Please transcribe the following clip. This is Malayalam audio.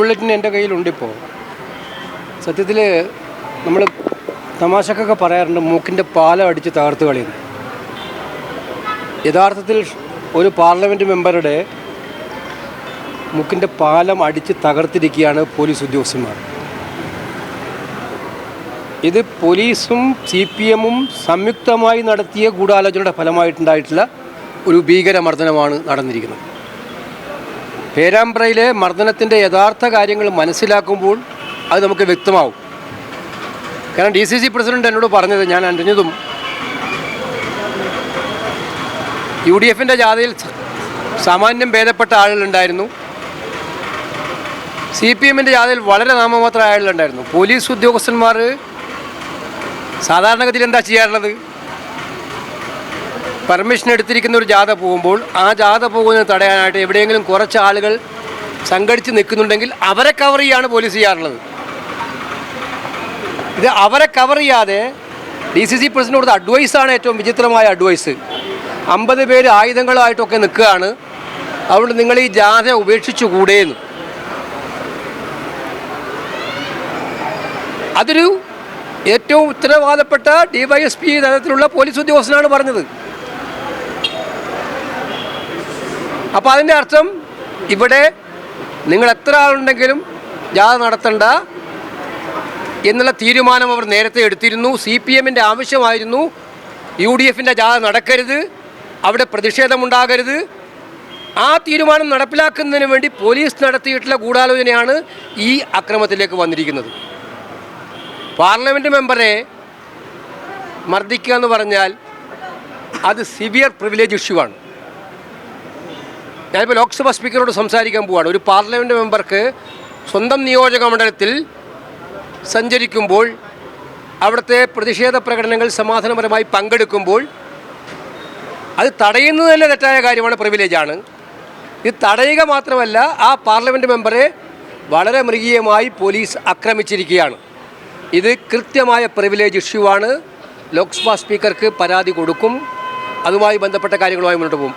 ബുള്ളറ്റിൻ എന്റെ കയ്യിലുണ്ടിപ്പോൾ സത്യത്തിൽ നമ്മൾ തമാശക്കൊക്കെ പറയാറുണ്ട് മൂക്കിന്റെ പാലം അടിച്ച് തകർത്ത് കളിയുന്നു. യഥാർത്ഥത്തിൽ ഒരു പാർലമെന്റ് മെമ്പറുടെ മുക്കിന്റെ പാലം അടിച്ച് തകർത്തിരിക്കുകയാണ് പോലീസ് ഉദ്യോഗസ്ഥന്മാർ. ഇത് പോലീസും സി പി എമ്മും സംയുക്തമായി നടത്തിയ ഗൂഢാലോചനയുടെ ഫലമായിട്ടുണ്ടായിട്ടുള്ള ഒരു ഭീകരമർദ്ദനമാണ് നടന്നിരിക്കുന്നത്. പേരാമ്പ്രയിലെ മർദ്ദനത്തിന്റെ യഥാർത്ഥ കാര്യങ്ങൾ മനസ്സിലാക്കുമ്പോൾ അത് നമുക്ക് വ്യക്തമാവും. കാരണം ഡി സി സി പ്രസിഡന്റ് എന്നോട് പറഞ്ഞത് ഞാൻ അറിഞ്ഞതും യു ഡി എഫിന്റെ ജാഥയിൽ സാമാന്യം ഭേദപ്പെട്ട ആളുകളുണ്ടായിരുന്നു. സി പി എമ്മിന്റെ ജാഥയിൽ വളരെ നാമമാത്ര ആളുകളുണ്ടായിരുന്നു. പോലീസ് ഉദ്യോഗസ്ഥന്മാർ സാധാരണഗതിയിൽ എന്താ ചെയ്യാറുള്ളത്? പെർമിഷൻ എടുത്തിരിക്കുന്ന ഒരു ജാഥ പോകുമ്പോൾ ആ ജാഥ പോകുന്നത് തടയാനായിട്ട് എവിടെയെങ്കിലും കുറച്ച് ആളുകൾ സംഘടിച്ച് നിൽക്കുന്നുണ്ടെങ്കിൽ അവരെ കവർ ചെയ്യാണ് പോലീസ് ചെയ്യാറുള്ളത്. ഇത് അവരെ കവർ ചെയ്യാതെ ഡി സി സി പ്രസിഡന്റ് അഡ്വൈസാണ് ഏറ്റവും വിചിത്രമായ അഡ്വൈസ് അമ്പത് പേര് ആയുധങ്ങളായിട്ടൊക്കെ നിൽക്കുകയാണ്. അതുകൊണ്ട് നിങ്ങൾ ഈ ജാഥ ഉപേക്ഷിച്ചു കൂടേന്ന്. അതൊരു ഏറ്റവും ഉത്തരവാദപ്പെട്ട ഡിവൈഎസ്പി തലത്തിലുള്ള പോലീസ് ഉദ്യോഗസ്ഥനാണ് പറഞ്ഞത്. അപ്പോൾ അതിന്റെ അർത്ഥം ഇവിടെ നിങ്ങൾ എത്ര ആളുണ്ടെങ്കിലും ജാഥ നടത്തണ്ട എന്നുള്ള തീരുമാനം അവർ നേരത്തെ എടുത്തിരുന്നു. സി പി എമ്മിന്റെ ആവശ്യമായിരുന്നു. യു ഡി എഫിന്റെ ജാഥ നടക്കരുത്. അവിടെ പ്രതിഷേധമുണ്ടാകരുത്. ആ തീരുമാനം നടപ്പിലാക്കുന്നതിന് വേണ്ടി പോലീസ് നടത്തിയിട്ടുള്ള ഗൂഢാലോചനയാണ് ഈ അക്രമത്തിലേക്ക് വന്നിരിക്കുന്നത്. പാർലമെന്റ് മെമ്പറെ മർദ്ദിക്കുക എന്ന് പറഞ്ഞാൽ അത് സിവിയർ പ്രിവിലേജ് ഇഷ്യൂ ആണ്. ഞാനിപ്പോൾ ലോക്സഭാ സ്പീക്കറോട് സംസാരിക്കാൻ പോവാണ്. ഒരു പാർലമെന്റ് മെമ്പർക്ക് സ്വന്തം നിയോജക മണ്ഡലത്തിൽ സഞ്ചരിക്കുമ്പോൾ അവിടുത്തെ പ്രതിഷേധ പ്രകടനങ്ങൾ സമാധാനപരമായി പങ്കെടുക്കുമ്പോൾ അത് തടയുന്നത് തന്നെ തെറ്റായ കാര്യമാണ് പ്രിവിലേജാണ് ഇത് തടയുക മാത്രമല്ല ആ പാർലമെന്റ് മെമ്പറെ വളരെ മൃഗീയമായി പോലീസ് ആക്രമിച്ചിരിക്കുകയാണ്. ഇത് കൃത്യമായ പ്രിവിലേജ് ഇഷ്യൂ ആണ്. ലോക്സഭാ സ്പീക്കർക്ക് പരാതി കൊടുക്കും. അതുമായി ബന്ധപ്പെട്ട കാര്യങ്ങളുമായി മുന്നോട്ട് പോകും.